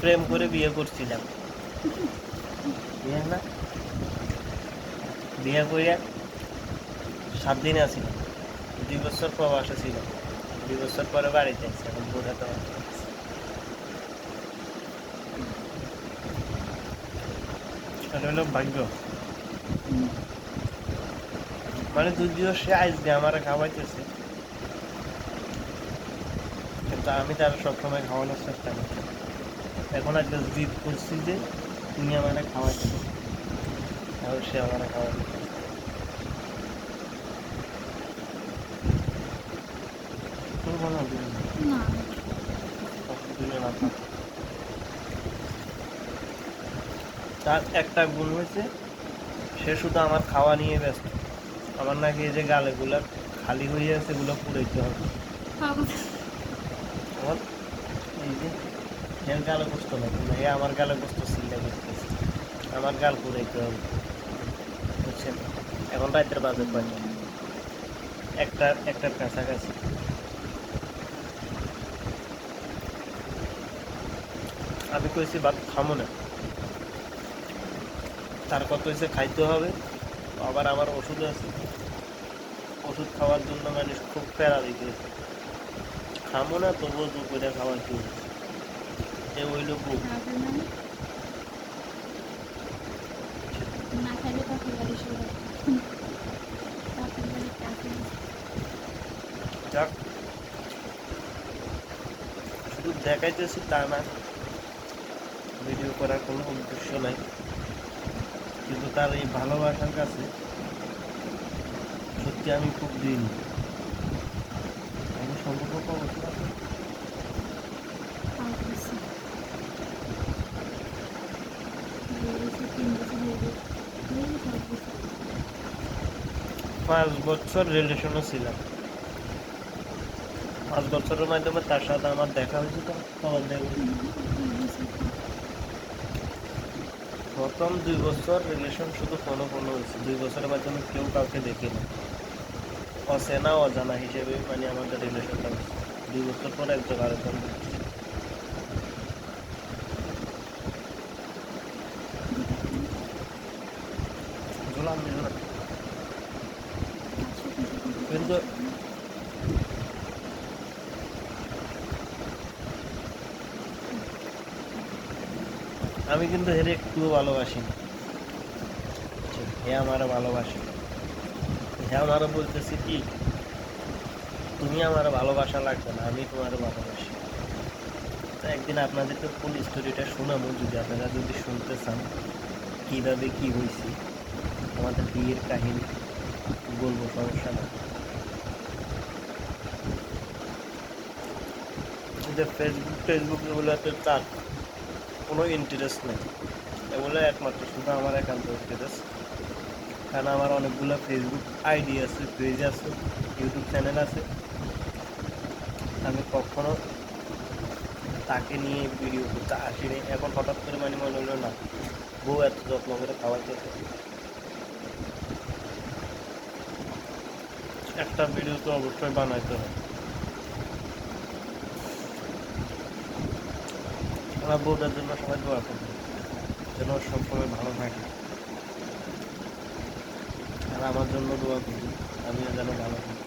প্রেম করে বিয়ে করছিলাম। না? বিয়ে করিয়া সাত দিন আছিলাম। দুই বছর প্রবাসে ছিল দুই বছর পরে বাড়িতে এখন বুড়া তো এটা হলো ভাগ্য। মানে যদিও সে আজকে আমার খাওয়াইতেছে। কিন্তু আমি তার সবসময় খাওয়ানোর চেষ্টা করছি এখন একটা জিদ করছি যে তুমি আমার খাওয়াইতে তাহলে সে আমার দিন না দিলে না থাক। তার একটা গুণ হয়েছে সে শুধু আমার খাওয়া নিয়ে ব্যস্ত। আমার নাকি এই যে গালেগুলা খালি হয়ে আছে এগুলো পুড়াইতে হবে। আমার এই যে এর গালে কষ্ট লাগে না এ আমার গালে কষ্ট সিল্লা করতেছে। আমার গাল পুড়াইতে হবে। বুঝছেন? এখন রাতের বাজে কয়টা? একটা একটার কাছাকাছি। আমি কইছি ভাত খামো না। তার কত হয়েছে খাইতে হবে। আবার আমার ওষুধ আছে। ওষুধ খাওয়ার জন্য মানুষ খুব প্যারা দিতেছে খামো না তবুও দু করে খাওয়ার কি এ ওই লোক যাক। শুধু দেখাইতেছি তা না। ভিডিও করার কোনো উদ্দেশ্য নাই। কিন্তু তার এই ভালোবাসার কাছে সত্যি আমি খুব দিন। আমি সম্পর্ক পাঁচ বছর রিলেশনও ছিলাম। পাঁচ বছরের মাধ্যমে তার সাথে আমার দেখা হয়েছে তো। খবর দেখবে দুই বছর প্রথম দুই বছর রিলেশন শুধু ফোনো ফোনো হয়েছে। দুই বছরের মাধ্যমে কেউ কাউকে দেখে না অচেনা, অজানা হিসেবে মানে আমাদের রিলেশনটা দুই বছর পরে একজন আরেকজন কিন্তু আমি কিন্তু হেরে একটুও ভালোবাসি। না হে আমার ভালোবাসে। হে আমার বলতেছি কি, তুমি আমার ভালোবাসা লাগবে না, আমি তোমার ভালোবাসি। তো একদিন আপনাদেরকে ফুল স্টোরিটা শোনাবো, যদি আপনারা যদি শুনতে চান, কীভাবে কী হয়েছে, আমাদের বিয়ের কাহিনী বলব, সমস্যা না ফেসবুক ফেসবুক এগুলোতে তার কোনো ইন্টারেস্ট নেই। এগুলো একমাত্র শুধু আমার একান্ত ইন্টারেস্ট কারণ আমার অনেকগুলো ফেসবুক আইডি আছে পেজ আছে ইউটিউব চ্যানেল আছে। আমি কখনো তাকে নিয়ে ভিডিও করতে আসিনি। এখন হঠাৎ করে মানে মনে হলো না, বউ এত যত্ন করে খাওয়াইতেছে একটা ভিডিও তো অবশ্যই বানাইতে হবে। আমার বউটার জন্য সবাই দোয়া করবে যেন সব সবসময় ভালো থাকে। আর আমার জন্য দোয়া করবে আমিও যেন ভালো থাকি।